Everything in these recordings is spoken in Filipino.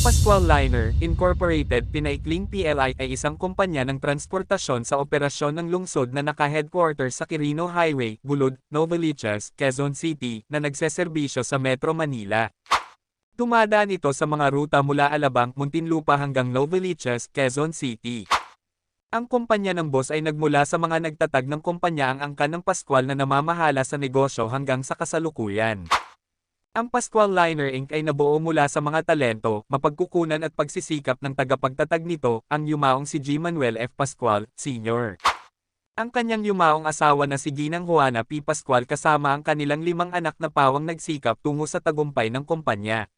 Pascual Liner, Incorporated Pinaikling PLI ay isang kumpanya ng transportasyon sa operasyon ng lungsod na naka-headquarter sa Quirino Highway, Bulod, Novaliches, Quezon City, na nagseserbisyo sa Metro Manila. Dumadaan ito sa mga ruta mula Alabang, Muntinlupa hanggang Novaliches, Quezon City. Ang kumpanya ng boss ay nagmula sa mga nagtatag ng kumpanya ang angkan ng Pascual na namamahala sa negosyo hanggang sa kasalukuyan. Ang Pascual Liner Inc. ay nabuo mula sa mga talento, mapagkukunan at pagsisikap ng tagapagtatag nito, ang yumaong si G. Manuel F. Pascual, Sr. Ang kanyang yumaong asawa na si Ginang Juana P. Pascual kasama ang kanilang limang anak na pawang nagsikap tungo sa tagumpay ng kumpanya.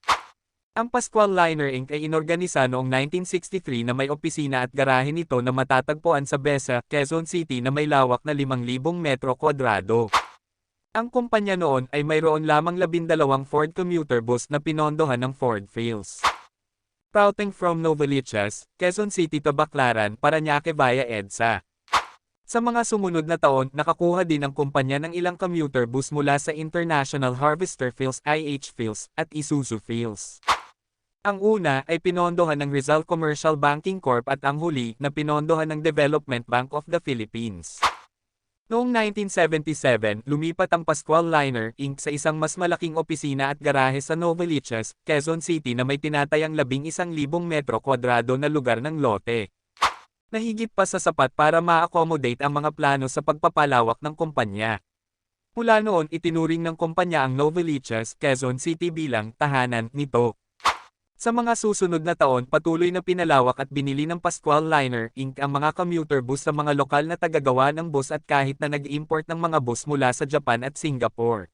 Ang Pascual Liner Inc. ay inorganisa noong 1963 na may opisina at garahe nito na matatagpuan sa Besa, Quezon City na may lawak na 5,000 metro kwadrado. Ang kumpanya noon ay mayroon lamang labindalawang Ford commuter bus na pinondohan ng Ford Fields. Routing from Novaliches, Quezon City to Baclaran, Parañaque via EDSA. Sa mga sumunod na taon, nakakuha din ang kumpanya ng ilang commuter bus mula sa International Harvester Fields IH Fields at Isuzu Fields. Ang una ay pinondohan ng Rizal Commercial Banking Corp at ang huli na pinondohan ng Development Bank of the Philippines. Noong 1977, lumipat ang Pascual Liner Inc. sa isang mas malaking opisina at garahe sa Novaliches, Quezon City na may tinatayang 11,000 metro kwadrado na lugar ng lote. Nahigit pa sa sapat para ma-accommodate ang mga plano sa pagpapalawak ng kumpanya. Mula noon itinuring ng kumpanya ang Novaliches, Quezon City bilang tahanan nito. Sa mga susunod na taon patuloy na pinalawak at binili ng Pascual Liner Inc. ang mga commuter bus sa mga lokal na tagagawa ng bus at kahit na nag-import ng mga bus mula sa Japan at Singapore.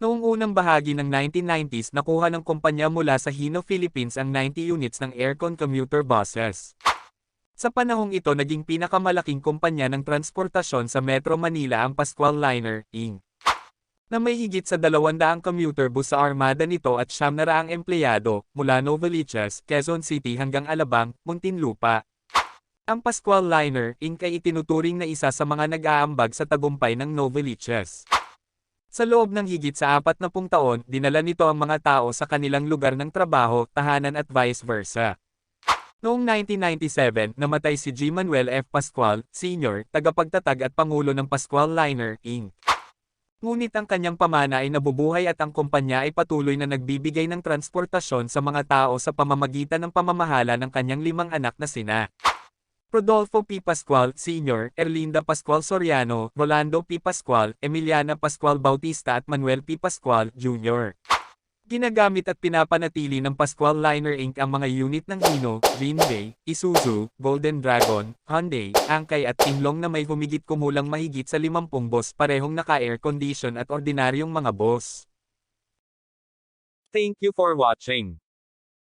Noong unang bahagi ng 1990s nakuha ng kumpanya mula sa Hino Philippines ang 90 units ng Aircon commuter buses. Sa panahong ito naging pinakamalaking kumpanya ng transportasyon sa Metro Manila ang Pascual Liner Inc na may higit sa 200 commuter bus sa armada nito at siyam na raang empleyado, mula Novaliches, Quezon City hanggang Alabang, Muntinlupa. Ang Pascual Liner Inc. ay itinuturing na isa sa mga nag-aambag sa tagumpay ng Novaliches. Sa loob ng higit sa apat na pung taon, dinala nito ang mga tao sa kanilang lugar ng trabaho, tahanan at vice versa. Noong 1997, namatay si G. Manuel F. Pascual, Sr., tagapagtatag at pangulo ng Pascual Liner, Inc. Ngunit ang kanyang pamana ay nabubuhay at ang kumpanya ay patuloy na nagbibigay ng transportasyon sa mga tao sa pamamagitan ng pamamahala ng kanyang limang anak na sina. Rodolfo P. Pascual, Sr., Erlinda Pascual Soriano, Rolando P. Pascual, Emiliana Pascual Bautista at Manuel P. Pascual, Jr. Ginagamit at pinapanatili ng Pascual Liner Inc. ang mga unit ng Hino, Bay, Isuzu, Golden Dragon, Hyundai, Angkay at Tinglong na may humigit kumulang mahigit sa 50 boss parehong naka-air condition at ordinaryong mga boss. Thank you for watching.